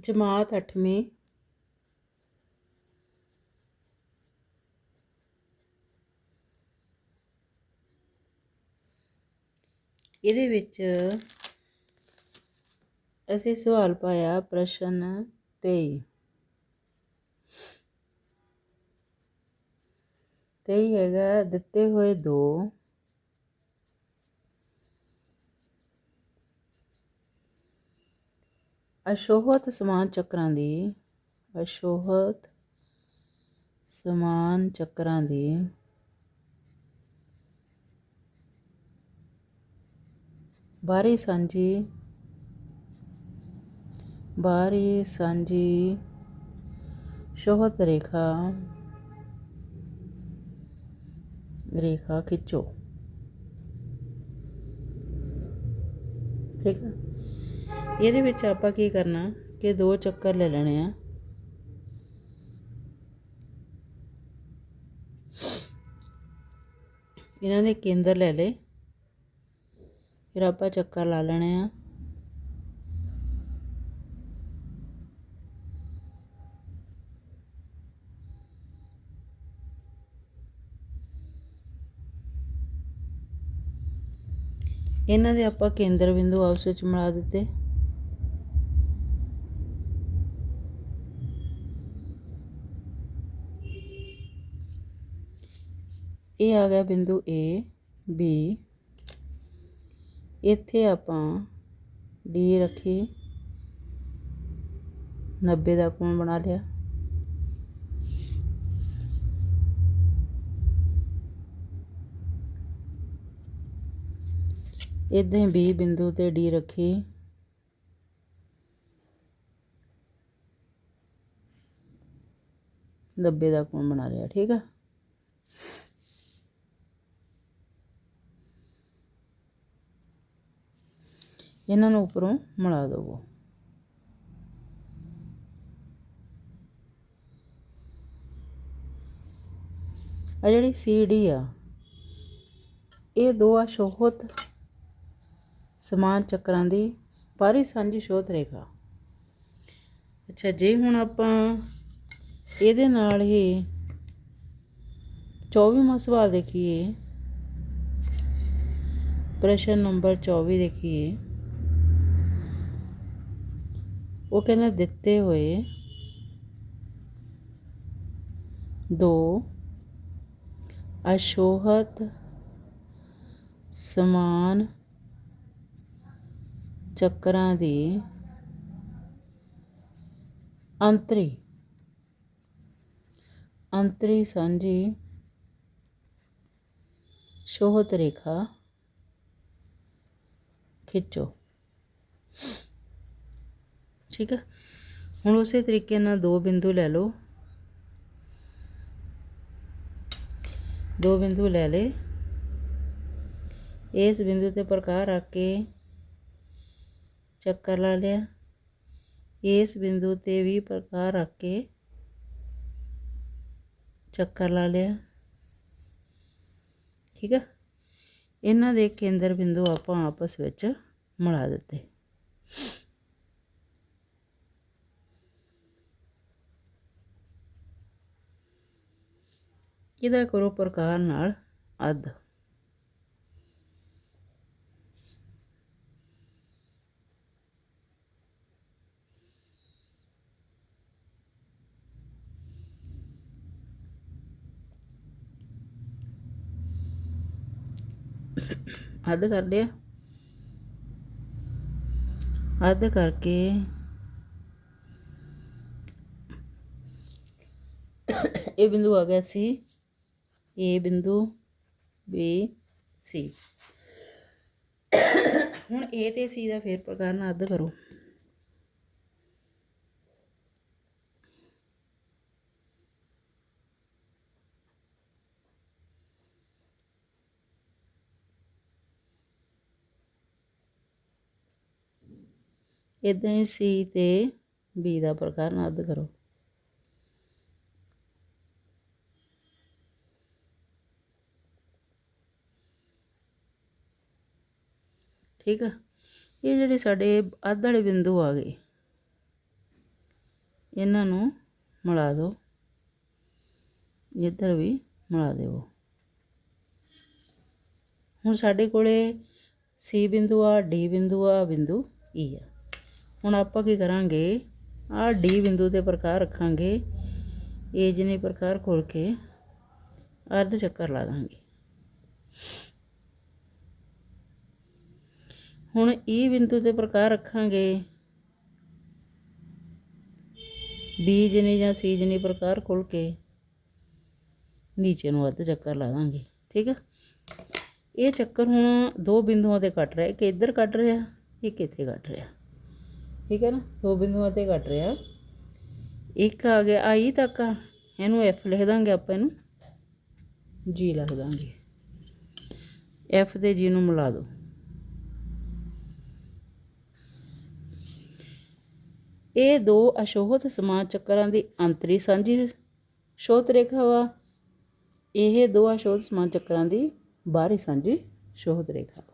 ਜਮਾਤ ਅੱਠਵੀਂ। ਇਹਦੇ ਵਿੱਚ ਅਸੀਂ ਸਵਾਲ ਪਾਇਆ ਪ੍ਰਸ਼ਨ 23 23 ਹੈਗਾ ਦਿੱਤੇ ਹੋਏ ਦੋ। ਅਸ਼ੋਹਤ ਸਮਾਨ ਚੱਕਰਾਂ ਦੀ, ਅਸ਼ੋਹਤ ਸਮਾਨ ਚੱਕਰਾਂ ਦੀ। ਬਾਰੀ ਸਾਂਝੀ ਬਾਰੀ ਸਾਂਝੀ ਸ਼ੋਹਤ ਰੇਖਾ ਰੇਖਾ ਖਿੱਚੋ। ਠੀਕ ਹੈ ਇਹਦੇ ਵਿੱਚ ਆਪਾਂ ਕੀ ਕਰਨਾ, ਕਿ ਦੋ ਚੱਕਰ ਲੈ ਲੈਣੇ ਆ। ਇਹਨਾਂ ਦੇ ਕੇਂਦਰ ਲੈ ਲੇ ਫਿਰ ਆਪਾਂ ਚੱਕਰ ਲਾ ਲੈਣੇ ਆ। ਇਹਨਾਂ ਦੇ ਆਪਾਂ ਕੇਂਦਰ ਬਿੰਦੂ ਆਪਸ ਵਿੱਚ ਮਿਲਾ ਦਿੱਤੇ। ਇਹ ਆ ਗਿਆ ਬਿੰਦੂ A, B ਇੱਥੇ ਆਪਾਂ D ਰੱਖੀ। 90 ਦਾ ਕੋਣ ਬਣਾ ਲਿਆ? ਇੱਦਾਂ ਹੀ B ਬਿੰਦੂ ਤੇ D ਰੱਖੀ। ਨੱਬੇ ਦਾ ਕੋਣ ਬਣਾ ਲਿਆ, ਠੀਕ ਆ? ਇਹਨਾਂ ਨੂੰ ਉੱਪਰੋਂ ਮਿਲਾ ਦਵੋ। ਆ ਜਿਹੜੀ CD ਆ, ਇਹ ਦੋ ਆ ਸ਼ੋਹਤ ਸਮਾਨ ਚੱਕਰਾਂ ਦੀ ਪਾਰੀ ਸਾਂਝੀ ਸ਼ੋਹਤ ਰੇਖਾ। ਅੱਛਾ, ਜੇ ਹੁਣ ਆਪਾਂ ਇਹਦੇ ਨਾਲ ਹੀ 24ਵਾਂ ਸਵਾਲ ਦੇਖੀਏ, ਪ੍ਰਸ਼ਨ ਨੰਬਰ 24 ਦੇਖੀਏ। ਉਹ ਕਹਿੰਦਾ ਦਿੱਤੇ ਹੋਏ ਦੋ ਅਸ਼ੋਹਤ ਸਮਾਨ ਚੱਕਰਾਂ ਦੀ ਅੰਤਰੀ। ਅੰਤਰੀ ਸਾਂਝੀ ਸ਼ੋਹਤ ਰੇਖਾ ਖਿੱਚੋ। ਠੀਕ ਹੈ ਹੁਣ ਉਸੇ ਤਰੀਕੇ ਨਾਲ ਦੋ ਬਿੰਦੂ ਲੈ ਲਓ। ਦੋ ਬਿੰਦੂ ਲੈ ਲੇ ਇਸ ਬਿੰਦੂ ਤੇ ਪ੍ਰਕਾਰ ਰੱਖ ਕੇ ਚੱਕਰ ਲਾ ਲਿਆ। ਇਸ ਬਿੰਦੂ ਤੇ ਵੀ ਪ੍ਰਕਾਰ ਰੱਖ ਕੇ ਚੱਕਰ ਲਾ ਲਿਆ। ਠੀਕ ਹੈ ਇਹਨਾਂ ਦੇ ਕੇਂਦਰ ਬਿੰਦੂ ਆਪਾਂ ਆਪਸ ਵਿੱਚ ਮਿਲਾ ਦਿੱਤੇ। ਇਹਦਾ ਕਰੋ ਪ੍ਰਕਾਰ ਨਾਲ ਅੱਧ? ਅੱਧ ਕਰ ਲਿਆ ਅੱਧ ਕਰਕੇ ਇਹ ਬਿੰਦੂ ਆ ਗਿਆ ਸੀ। ਏ ਬਿੰਦੂ ਬੀ ਸੀ ਹੁਣ ਏ ਤੇ ਸੀ ਦਾ ਫੇਰ ਪ੍ਰਕਾਰ ਨਾਲ ਅੱਧ ਕਰੋ। ਇਦਾਂ ਹੀ ਸੀ ਤੇ ਬੀ ਦਾ ਪ੍ਰਕਾਰ ਨਾਲ ਅੱਧ ਕਰੋ। ਠੀਕ ਆ? ਇਹ ਜਿਹੜੇ ਸਾਡੇ ਅੱਧ ਵਾਲੇ ਬਿੰਦੂ ਆ ਗਏ। ਇਹਨਾਂ ਨੂੰ ਮਿਲਾ ਦਿਓ। ਇੱਧਰ ਵੀ ਮਿਲਾ ਦਿਓ। ਹੁਣ ਸਾਡੇ ਕੋਲੇ ਸੀ ਬਿੰਦੂ ਆ ਡੀ ਬਿੰਦੂ ਆ, ਬਿੰਦੂ ਈ ਆ। ਹੁਣ ਆਪਾਂ ਕੀ ਕਰਾਂਗੇ? ਆ ਡੀ ਬਿੰਦੂ ਦੇ ਪ੍ਰਕਾਰ ਰੱਖਾਂਗੇ। ਇਹ ਜਿਹਨੇ ਪ੍ਰਕਾਰ ਖੋਲ ਕੇ ਅਰਧ ਚੱਕਰ ਲਾ ਦਾਂਗੇ। ਹੁਣ ਈ ਬਿੰਦੂ 'ਤੇ ਪ੍ਰਕਾਰ ਰੱਖਾਂਗੇ। ਬੀ ਜਿਹਨੇ ਜਾਂ ਸੀ ਜਿਹਨੇ ਪ੍ਰਕਾਰ ਖੋਲ ਕੇ ਨੀਚੇ ਨੂੰ ਅੱਧ ਚੱਕਰ ਲਾ ਦਾਂਗੇ, ਠੀਕ ਹੈ ਇਹ ਚੱਕਰ ਹੁਣ ਦੋ ਬਿੰਦੂਆਂ ਤੇ ਕੱਟ ਰਿਹਾ, ਇੱਕ ਇੱਧਰ ਕੱਟ ਰਿਹਾ, ਇੱਕ ਇੱਥੇ ਕੱਟ ਰਿਹਾ, ਠੀਕ ਹੈ ਨਾ? ਦੋ ਬਿੰਦੂਆਂ ਤੇ ਕੱਟ ਰਿਹਾ। ਇੱਕ ਆ ਗਿਆ ਆਈ ਤੱਕ ਆ, ਇਹਨੂੰ ਐਫ ਲਿਖ ਦਾਂਗੇ ਆਪਾਂ ਇਹਨੂੰ ਜੀ ਲਿਖ ਦਾਂਗੇ। ਐਫ ਤੇ ਜੀ ਨੂੰ ਮਿਲਾ ਦਿਓ। ਇਹ ਦੋ ਅਸ਼ੋਹਤ ਸਮਾਨ ਚੱਕਰਾਂ ਦੀ ਅੰਤਰੀ ਸਾਂਝੀ ਸ਼ੋਤ ਰੇਖਾ ਵਾ ਇਹ ਦੋ ਅਸ਼ੋਹਤ ਸਮਾਨ ਚੱਕਰਾਂ ਦੀ ਬਾਹਰੀ ਸਾਂਝੀ ਸ਼ੋਹਤ ਰੇਖਾ। ਵਾ